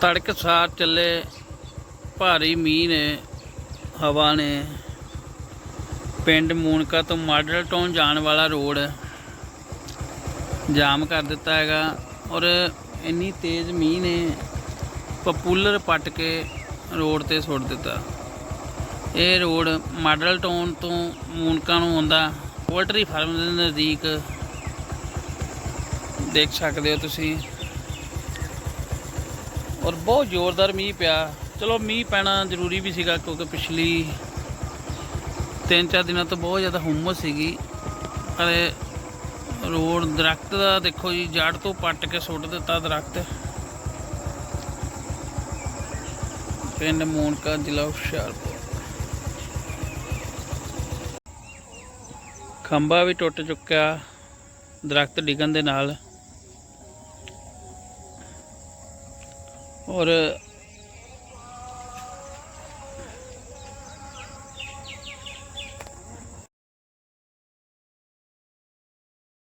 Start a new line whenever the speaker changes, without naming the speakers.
ਤੜਕਸਾਰ ਚੱਲੇ, ਭਾਰੀ ਮੀਂਹ ਨੇ, ਹਵਾ ਨੇ। ਪਿੰਡ ਮੂਨਕਾ ਤੋਂ ਮਾਡਲ ਟਾਊਨ ਜਾਣ ਵਾਲਾ ਰੋਡ ਜਾਮ ਕਰ ਦਿੱਤਾ ਹੈਗਾ ਔਰ ਇੰਨੀ ਤੇਜ਼ ਮੀਂਹ ਨੇ ਪਪੂਲਰ ਪੱਟ ਕੇ ਰੋਡ ਤੇ ਸੁੱਟ ਦਿੱਤਾ। ਇਹ ਰੋਡ ਮਾਡਲ ਟਾਊਨ ਤੋਂ ਮੂਨਕਾ ਨੂੰ ਆਉਂਦਾ। ਪੋਲਟਰੀ ਫਾਰਮ ਦੇ ਨਜ਼ਦੀਕ ਦੇਖ ਸਕਦੇ ਹੋ ਤੁਸੀਂ। ਔਰ ਬਹੁਤ ਜ਼ੋਰਦਾਰ ਮੀਂਹ ਪਿਆ। ਚਲੋ ਮੀਂਹ ਪੈਣਾ ਜ਼ਰੂਰੀ ਵੀ ਸੀਗਾ ਕਿਉਂਕਿ ਪਿਛਲੀ ਤਿੰਨ ਚਾਰ ਦਿਨਾਂ ਤੋਂ ਬਹੁਤ ਜ਼ਿਆਦਾ ਹੁਮਸ ਸੀਗੀ। ਪਰ ਰੋਡ ਦਰਖਤ ਦਾ ਦੇਖੋ ਜੀ, ਜੜ ਤੋਂ ਪੱਟ ਕੇ ਸੁੱਟ ਦਿੱਤਾ ਦਰਖਤ। ਪਿੰਡ ਮੋਨਕਾ, ਜ਼ਿਲ੍ਹਾ ਹੁਸ਼ਿਆਰਪੁਰ। ਖੰਭਾ ਵੀ ਟੁੱਟ ਚੁੱਕਿਆ, ਦਰਖਤ ਡਿੱਗਣ ਦੇ ਨਾਲ। ਔਰ